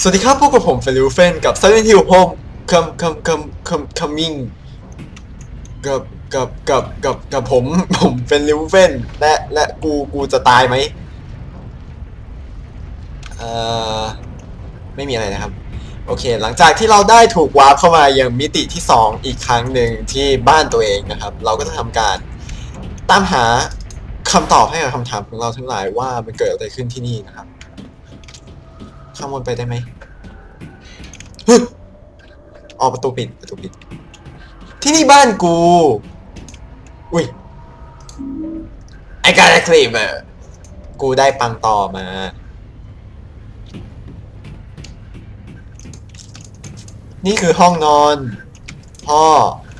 สวัสดีครับพบกับผมเฟลิวเฟนกับ Silent Hill Home come come come come coming กับกับกับกับกับผมผมเป็นลิวเฟนและและกูกูจะตายไหมเอ่อไม่มีอะไรนะครับ โอเค หลังจากที่เราได้ถูกวาร์ปเข้ามายังมิติที่ 2 อีกครั้งหนึ่งที่บ้านตัวเองนะครับ เราก็จะทำการตามหาคำตอบให้กับคำถามของเราทั้งหลายว่ามันเกิดอะไรขึ้นที่นี่นะครับ ข้ามบนไปได้ไหมออกประตูปิดประตูปิด ที่นี่บ้านกู อุ้ยไอ้การคลีมเออกูได้ปังต่อมา นี่คือห้องนอน พ่อ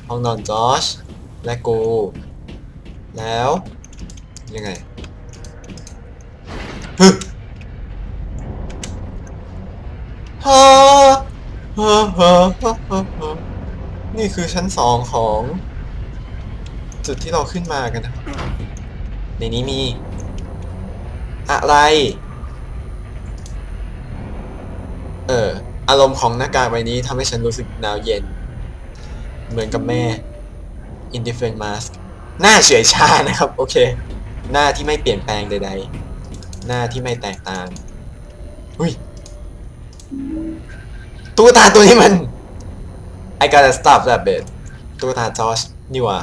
ห้องนอนจอชและกู แล้ว ยังไง ฮ่าฮ่าฮ่าฮ่าฮ่านี่คือชั้นสองของ จุดที่เราขึ้นมากันนะครับในนี้มี อะไร เออ อารมณ์ของหน้ากากใบนี้ทำให้ฉันรู้สึกหนาวเย็น เหมือนกับแม่ indifferent mask หน้าเฉยชานะครับ โอเค หน้าที่ไม่เปลี่ยนแปลงใด ๆ หน้าที่ไม่แตกต่างอุ้ย ตุ๊กตาตัวนี้มัน I gotta stop that bit ตุ๊กตาจอชนี่ว่า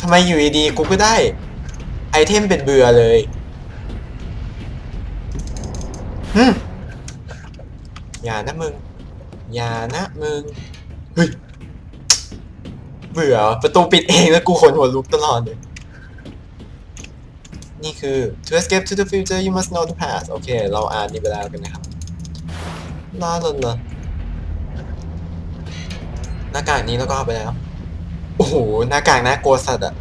ทำไมอยู่ดีๆกูก็ได้ ไอเทมเป็นเบื่อเลยฮึอย่านะมึง อย่านะมึง เฮ้ย เบื่อ ประตูปิดเองแล้วกูขนหัวลุกตลอดเลย นี่คือ to escape to the future you must know the past โอเค เราอ่านนี่ไปแล้วกันนะครับ ลาลาลาหน้ากากนี้แล้วก็เอาไปแล้ว โอ้โห หน้ากากน่ากลัวสัตว์อะ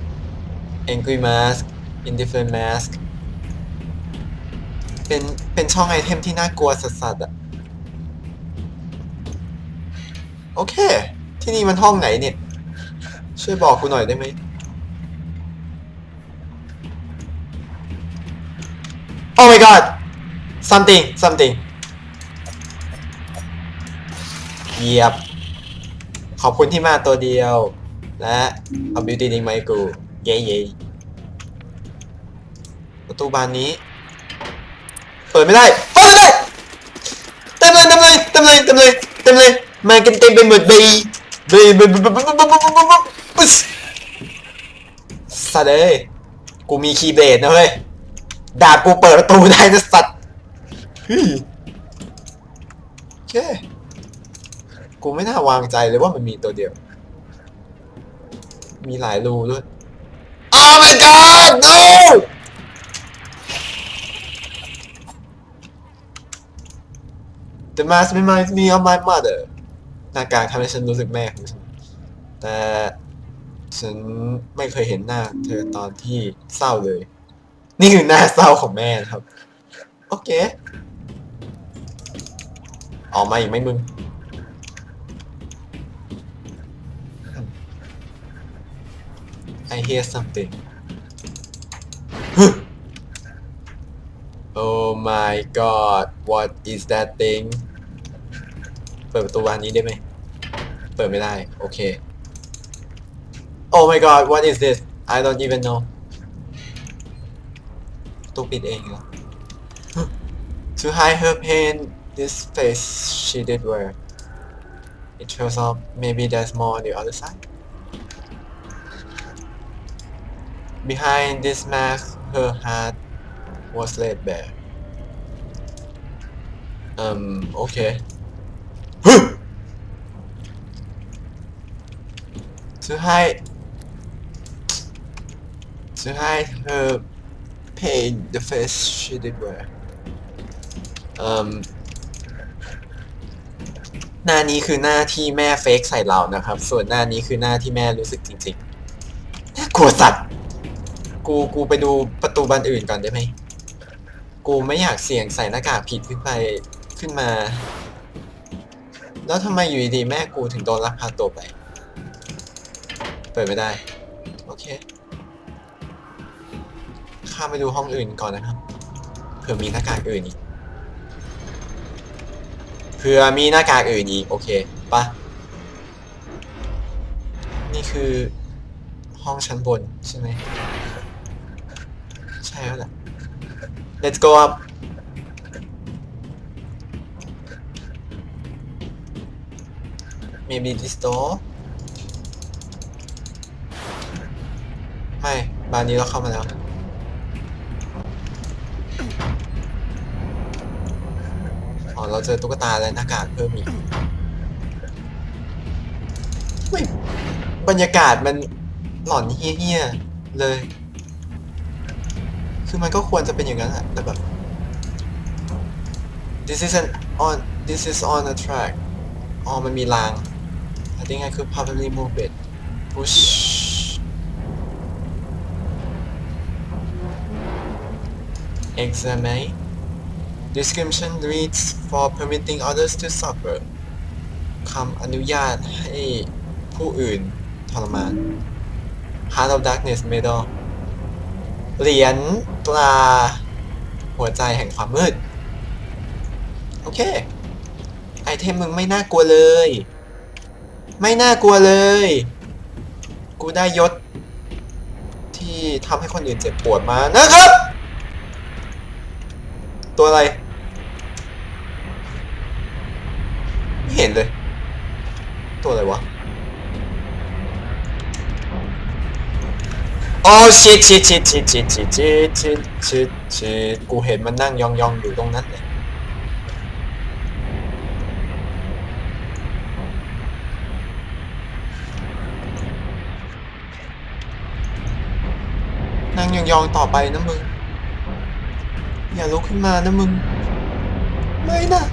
angry mask indifferent mask เป็น เป็นช่องไอเทมที่น่ากลัวสัสๆอะโอเค ที่นี่มันห้องไหนเนี่ย ช่วยบอกกูหน่อยได้ไหม Oh my god something something เหยียบ ขอบคุณที่มาตัวเดียว และเอาบิวตี้ดิ้มาให้กู เย้เย้ประตูบานนี้ เปิดไม่ได้ เปิดไม่ได้ เต็มเลยเต็มเลยเต็มเลยเต็มเลยเต็มเลยมากันเต็มไปหมดบีบีบีบีบีบีบีบีบีสัตว์เอ้ยกูมีคีย์เบสนะเว้ยดาบกูเปิดประตูได้นะสัตว์เฮ้ยโอเค กูไม่น่าวางใจเลยว่ามันมีตัวเดียว มีหลายรูด้วย Oh my god no The mask reminds me of my mother หน้ากากทำให้ฉันรู้สึกแม่ของฉัน แต่ฉันไม่เคยเห็นหน้าเธอตอนที่เศร้าเลย นี่คือหน้าเศร้าของแม่นะครับ โอเค ออกมาอีกไหมมึง I hear something Oh my god what is that thing เปิดประตูบานนี้ได้ไหม เปิดไม่ได้ โอเค Oh my god what is this I don't even know ประตูปิดเองเหรอ To hide her pain this face she did wear It shows up maybe there's more on the other side Behind this mask, her heart was laid bare. Um, okay. to hide to hide her pain, the face she did wear. Um, หน้านี้คือหน้าที่แม่เฟกใส่เรานะครับ ส่วนหน้านี้คือหน้าที่แม่รู้สึกจริงๆน่ากลัวสัตว์ กูกูไปดูประตูบานอื่นก่อนได้ไหมกูไม่อยากเสี่ยงใส่หน้ากากผิดขึ้นไปขึ้นมา แล้วทำไมอยู่ดีๆแม่กูถึงโดนลักพาตัวไป เปิดไม่ได้ โอเค ข้ามไปดูห้องอื่นก่อนนะครับ เผื่อมีหน้ากากอื่นอีก เผื่อมีหน้ากากอื่นอีก โอเคปะนี่คือห้องชั้นบนใช่ไหม ช่แล้วแหละ let's go up maybe this door ไม่ บานนี้เราเข้ามาแล้ว อ๋อ เราเจอตุ๊กตาและหน้ากากเพิ่มอีกบรรยากาศมันหลอนเฮี้ยๆเลย คือมันก็ควรจะเป็นอย่างนั้นแหละแต่แบบ this is an on this is on a track อ๋อ มันมีราง I think I could probably move it push examine description reads for permitting others to suffer คำอนุญาตให้ผู้อื่นทรมาน Heart of Darkness Medal เหรียญตราหัวใจแห่งความมืด โอเค ไอเทมมึงไม่น่ากลัวเลย ไม่น่ากลัวเลย กูได้ยศ ที่ทำให้คนอื่นเจ็บปวดมานะครับ ตัวอะไร ไม่เห็นเลย ตัวอะไรวะ โอ้ชิดชิดชิดชิดชิดชิดชิดชิดชิดชิดกูเห็นมันนั่งยองยองอยู่ตรงนั้นเลยนั่งยองยองต่อไปนะมึง อย่าลุกขึ้นมานะมึง ไม่นะ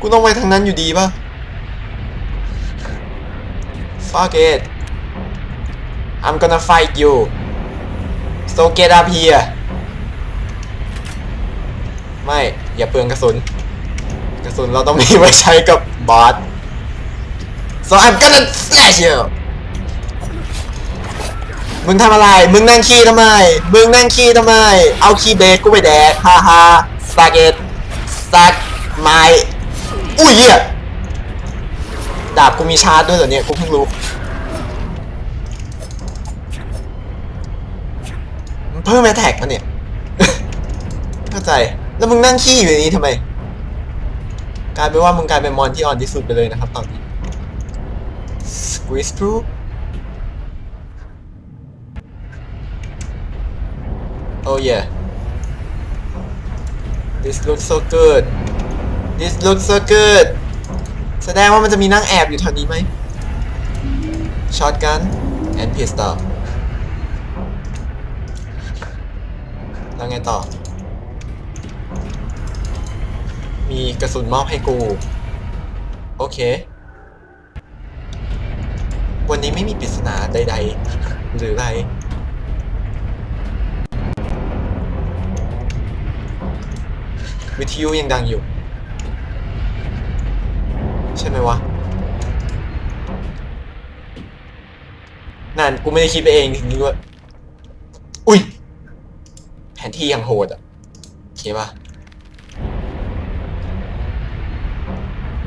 กูต้องไปทางนั้นอยู่ดีป่ะ fuck it I'm gonna fight you so get up here ไม่ อย่าเปลืองกระสุน กระสุนเราต้องมีไว้ใช้กับบอส so I'm gonna slash you มึงทำอะไร มึงนั่งขี้ทำไม มึงนั่งขี้ทำไม เอาขี้เบสกูไปแดกฮ่าฮ่า suck it suck my อุ้ยเหี้ยดาบกูมีชาร์จด้วยเหรอเนี่ย กูเพิ่งรู้ มัน เพิ่มแอทแท็กมาเนี่ยเข้าใจ แล้วมึงนั่งขี้อยู่ในนี้ทำไม กลายเป็นว่ามึงกลายเป็นมอนที่อ่อนที่สุดไปเลยนะครับตอนนี้ squeeze through oh yeah this looks so good this looks so good แสดงว่ามันจะมีนั่งแอบอยู่แถวนี้ไหม shotgun and pistol แล้วไงต่อ มีกระสุนมอบให้กู โอเค วันนี้ไม่มีปริศนาใด ๆ หรืออะไร วิทยุยังดังอยู่ ใช่ไหมวะนั่นกูไม่ได้คิดไปเองจริงๆด้วยอุ้ย ที่ยังโหดอะโอเคปะ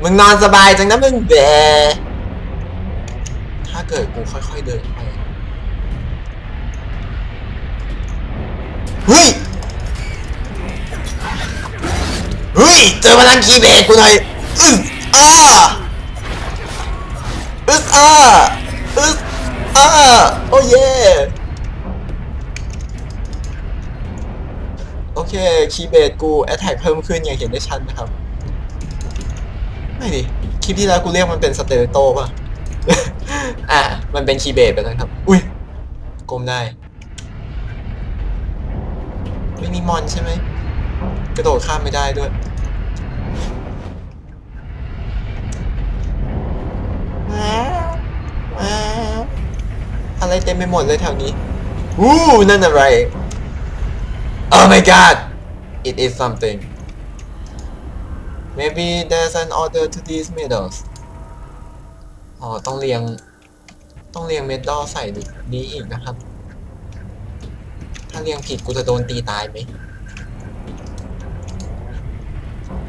มึงนอนสบายจังนะมึงแบถ้าเกิดกูค่อยๆเดินไปเฮ้ย เฮ้ย เจอพลังคีเบสกูหน่อยอึสอ้าอึสอ้าอึสอ้าโอ้เย่ โอเค คีย์เบสกูแอ t แทกเพิ่มขึ้นอย่างเห็นได้ชัดนะครับ ไม่ดิ คลิปที่แล้วกูเรียกมันเป็นสเตเลโตป่ะ อะ มันเป็นคีย์เบสไปแล้วครับ อุ้ยก้มได้ไม่มีมอนใช่ไหม กระโดดข้ามไม่ได้ด้วยว้าวว้าวอะไรเต็มไปหมดเลยแถวนี้ วู้นั่นอะไร Oh my god it is something maybe there's an order to these medals อ๋อ ต้องเรียง ต้องเรียงเมดัลใส่นี้อีกนะครับ ถ้าเรียงผิดกูจะโดนตีตายไหม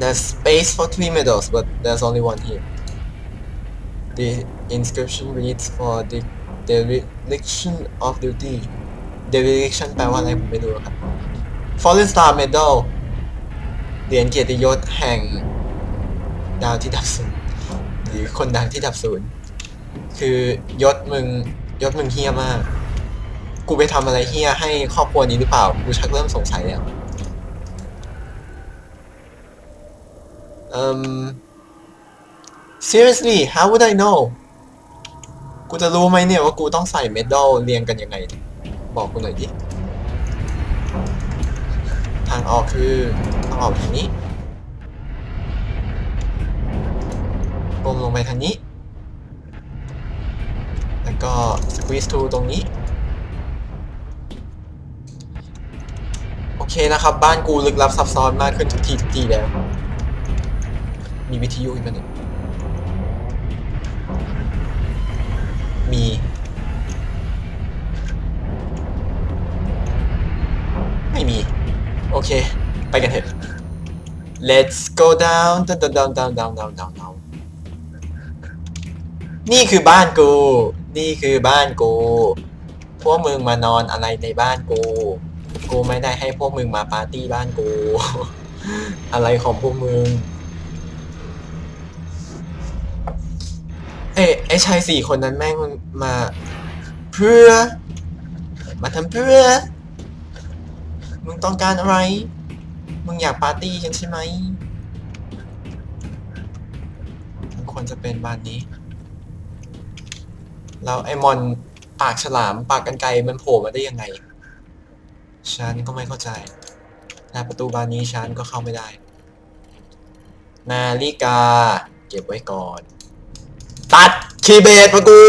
there's space for three medals but there's only one here the inscription reads for the dereliction of duty dereliction แปลว่าอะไรผมไม่รู้ครับ fallen star medal เหรียญเกียรติยศแห่ง ดาวที่ดับศูนย์หรือคนดังที่ดับศูนย์คือยศมึงยศมึงเฮี้ยมาก กูไปทำอะไรเฮี้ยให้ครอบครัวนี้หรือเปล่า กูชักเริ่มสงสัยแล้วเอ่ม seriously how would I know กูจะรู้ไหมเนี่ยว่ากูต้องใส่เมดัลเรียงกันยังไง บอกกูหน่อยดิ ทางออกคือต้องออกทางนี้ปมลงไปทางนี้ แล้วก็ squeeze to ตรงนี้ โอเคนะครับ บ้านกูลึกลับซับซ้อนมากขึ้นทุกทีทุกทีแล้ว มีวิทยุอีกไหมเนี่ยมีไม่มี โอเค ไปกันเถอะ let's go down down down down down down down down นี่คือบ้านกู นี่คือบ้านกู พวกมึงมานอนอะไรในบ้านกู กูไม่ได้ให้พวกมึงมาปาร์ตี้บ้านกู อะไรของพวกมึง เอ้ยไอ้ชายสี่คนนั้นแม่งมา เพื่อ มาทำเพื่อ มึงต้องการอะไร มึงอยากปาร์ตี้กันใช่ไหมมันควรจะเป็นบ้านนี้ แล้วไอ้มอนปากฉลามปากกันไกรมันโผล่มาได้ยังไง ฉันก็ไม่เข้าใจหน้าประตูบานนี้ฉันก็เข้าไม่ได้ นาฬิกา เก็บไว้ก่อน ตัดคีย์เบสมากู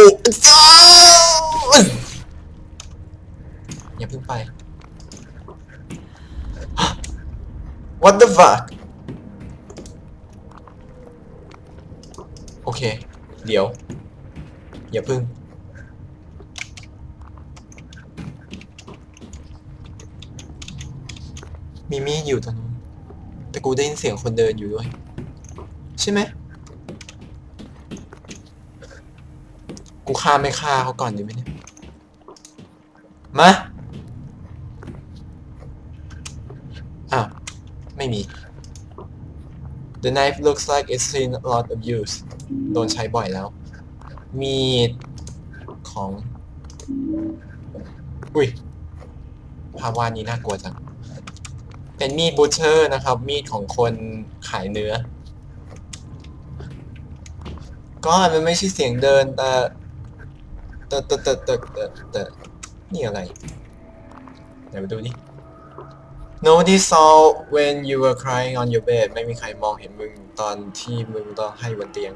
อย่าเพิ่งไป What the fuck โอเค เดี๋ยว อย่าเพึ่ง มีมีอยู่ตรงนู้นแต่กูได้ยินเสียงคนเดินอยู่ด้วย ใช่ไหม กูฆ่าไม่ฆ่าเขาก่อนดีไหมเนี่ย มา อ้าว ไม่มี The knife looks like it's seen a lot of use โดนใช้บ่อยแล้ว มีดของ อุ้ยภาพวาดนี้น่ากลัวจัง เป็นมีดบูเชอร์นะครับ มีดของคนขายเนื้อ ก็มันไม่ใช่เสียงเดินแต่แต่แต่แต่แต่แต่นี่อะไรเดี๋ยวมาดูดิ Nobody saw when you were crying on your bed ไม่มีใครมองเห็นมึงตอนที่มึงร้องไห้บนเตียง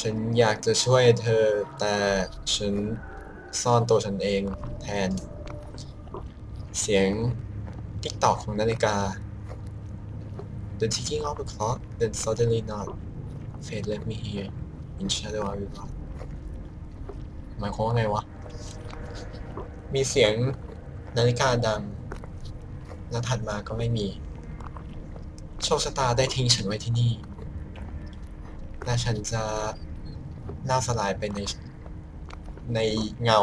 ฉันอยากจะช่วยเธอแต่ฉันซ่อนตัวฉันเองแทน เสียงติ๊กตอกของนาฬิกา The ticking of the clock then suddenly not Fate left me here in shadow I will not หมายความว่าไงวะ มีเสียงนาฬิกาดัง แล้วถัดมาก็ไม่มี โชคชะตาได้ทิ้งฉันไว้ที่นี่ และฉันจะน่าสลายไปในในเงา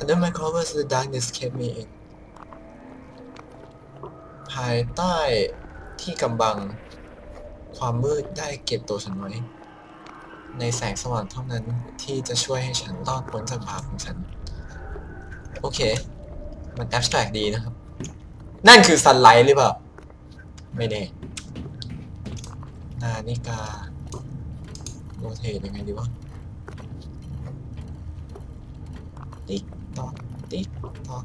Under my covers the darkness kept me in ภายใต้ที่กำบัง ความมืดได้เก็บตัวฉันไว้ ในแสงสว่างเท่านั้นที่จะช่วยให้ฉันรอดพ้นจากบาปของฉัน โอเค มันแอบสแตรกดีนะครับ นั่นคือซันไลท์หรือเปล่า ไม่แน่ นาฬิกาโรเทตยังไงดีวะ ติ๊กตอกติ๊กตอก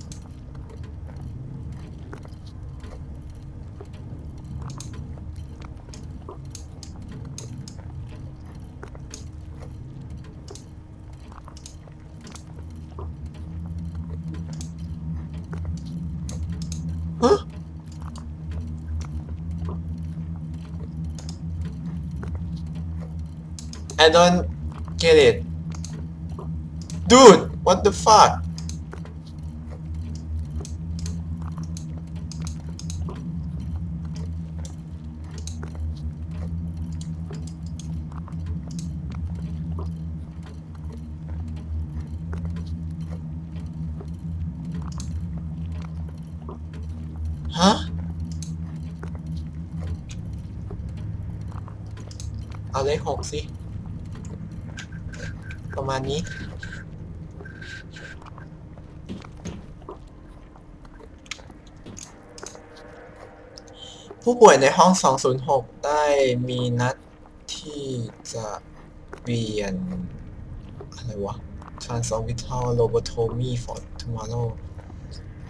I don't get it dude what the fuck Huh? I'll take Hoxie. ประมาณนี้ ผู้ป่วยในห้อง 206 ได้มีนัดที่จะเรียน อะไรวะ Transorbital Lobotomy for tomorrow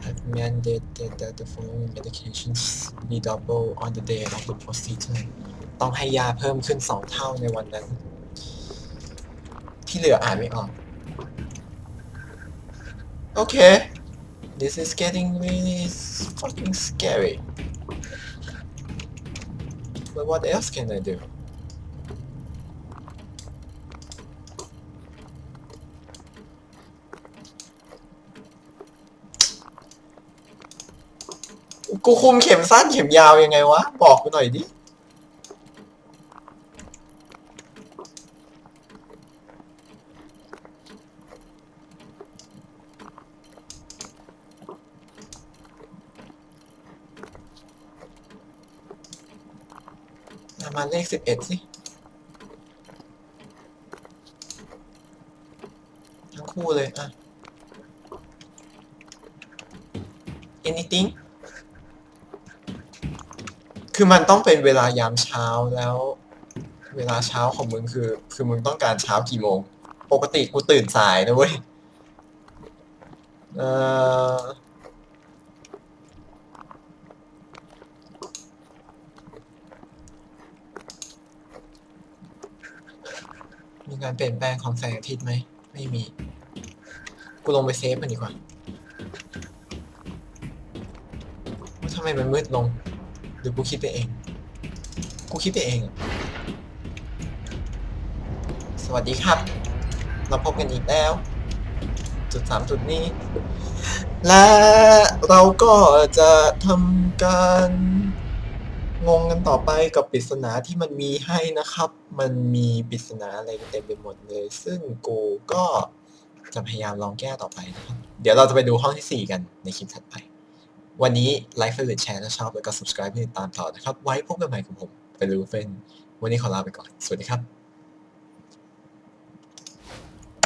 I've mandated that the following medications be double on the day of the procedure ต้องให้ยาเพิ่มขึ้น 2 เท่าในวันนั้น ที่เหลืออ่านไม่ออก โอเค this is getting really fucking scary but what else can I do กูคุมเข็มสั้นเข็มยาวยังไงวะ บอกกูหน่อยดิ เลขสิบเอ็ดสิทั้งคู่เลยอะ anything คือมันต้องเป็นเวลายามเช้าแล้ว เวลาเช้าของมึงคือ คือมึงต้องการเช้ากี่โมง ปกติกูตื่นสายนะเว้ย เอ่อ มีการเปลี่ยนแปลงของแสงอาทิตย์ไหม ไม่มี กูลงไปเซฟมันดีกว่าว่าทำไมมันมืดลง หรือกูคิดไปเอง กูคิดไปเอง สวัสดีครับ เราพบกันอีกแล้ว จุดสามจุดนี้ และเราก็จะทำการ งงกันต่อไปกับปริศนาที่มันมีให้นะครับ มันมีปริศนาอะไรเต็มไปหมดเลย ซึ่งกูก็จะพยายามลองแก้ต่อไปนะครับ เดี๋ยวเราจะไปดูห้องที่ 4 กันในคลิปถัดไป วันนี้ไลค์เฟรนแชร์ถ้าชอบแล้วก็ subscribe เพื่อติดตามต่อนะครับ ไว้พบกันใหม่กับผม ไปรูเฟนวันนี้ขอลาไปก่อน สวัสดีครับ